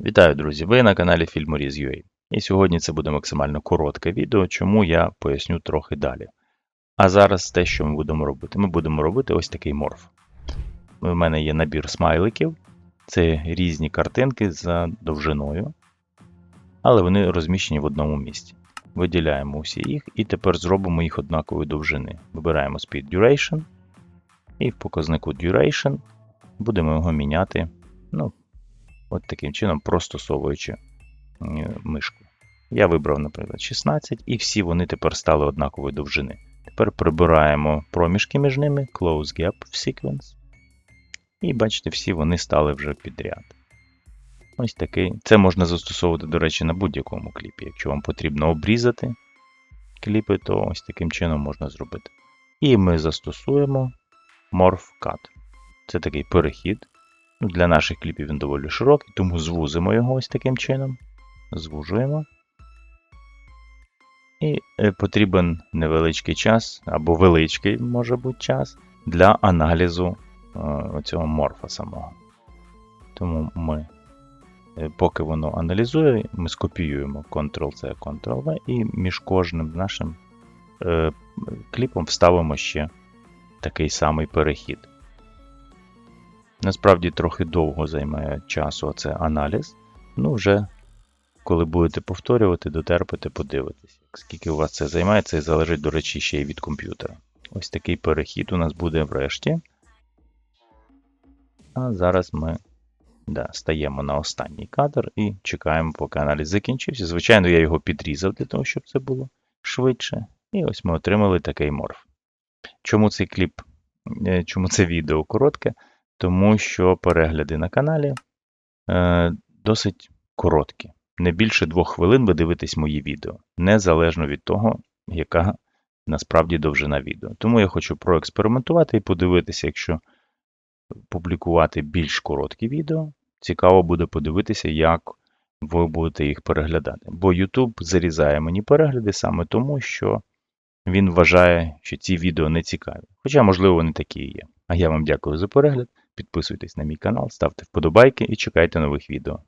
Вітаю, друзі! Ви на каналі Filmoriz.ua. І сьогодні це буде максимально коротке відео, чому я поясню трохи далі. А зараз те, що ми будемо робити. Ми будемо робити ось такий морф. У мене є набір смайликів. Це різні картинки за довжиною, але вони розміщені в одному місці. Виділяємо усі їх і тепер зробимо їх однакової довжини. Вибираємо Speed Duration, і в показнику Duration будемо його міняти. Ну, От таким чином, простосовуючи мишку. Я вибрав, наприклад, 16, і всі вони тепер стали однакової довжини. Тепер прибираємо проміжки між ними, Close Gap в Sequence. І бачите, всі вони стали вже підряд. Ось такий. Це можна застосовувати, до речі, на будь-якому кліпі. Якщо вам потрібно обрізати кліпи, то ось таким чином можна зробити. І ми застосуємо Morph Cut. Це такий перехід. Ну, Для наших кліпів він доволі широкий, тому звузимо його ось таким чином. Звужуємо. І е, потрібен невеличкий час, або величкий, може бути час, для аналізу е, цього морфа самого. Тому ми, е, поки воно аналізує, ми скопіюємо Ctrl-C, Ctrl-V і між кожним нашим кліпом вставимо ще такий самий перехід. Насправді трохи довго займає часу оце аналіз. Ну, вже коли будете повторювати, дотерпите, подивитесь. Скільки у вас це займає, це залежить, до речі, ще й від комп'ютера. Ось такий перехід у нас буде врешті. А зараз ми да, стаємо на останній кадр і чекаємо, поки аналіз закінчився. Звичайно, я його підрізав для того, щоб це було швидше. І ось ми отримали такий морф. Чому цей кліп, е, чому це відео коротке? Тому що перегляди на каналі е, досить короткі. Не більше двох хвилин ви дивитесь мої відео, незалежно від того, яка насправді довжина відео. Тому я хочу проекспериментувати і подивитися, якщо публікувати більш короткі відео, цікаво буде подивитися, як ви будете їх переглядати. Бо YouTube зарізає мені перегляди саме тому, що він вважає, що ці відео не цікаві. Хоча, можливо, вони такі і є. А я вам дякую за перегляд. Підписуйтесь на мій канал, ставте вподобайки і чекайте нових відео.